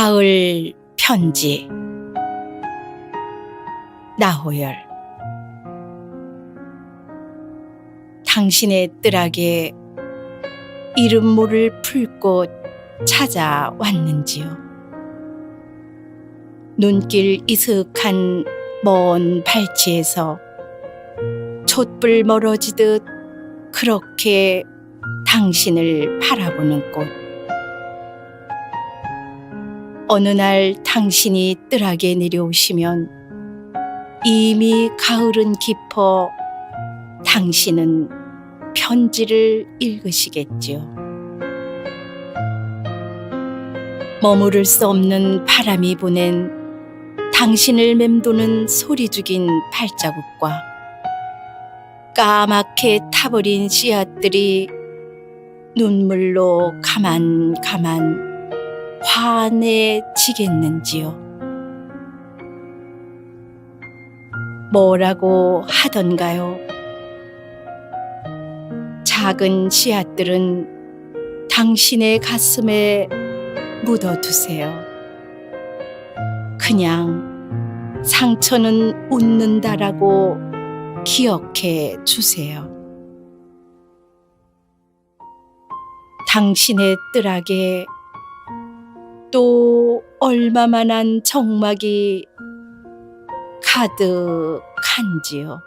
가을 편지. 나호열. 당신의 뜰하게 이름 모를 풀꽃 찾아왔는지요? 눈길 이슥한 먼 발치에서 촛불 멀어지듯 그렇게 당신을 바라보는 꽃 어느 날 당신이 뜰하게 내려오시면 이미 가을은 깊어 당신은 편지를 읽으시겠지요. 머무를 수 없는 바람이 보낸 당신을 맴도는 소리 죽인 발자국과 까맣게 타버린 씨앗들이 눈물로 가만 가만 화내지겠는지요. 뭐라고 하던가요? 작은 씨앗들은 당신의 가슴에 묻어두세요. 그냥 상처는 웃는다라고 기억해 주세요. 당신의 뜰하게 또 얼마만한 정막이 가득한지요.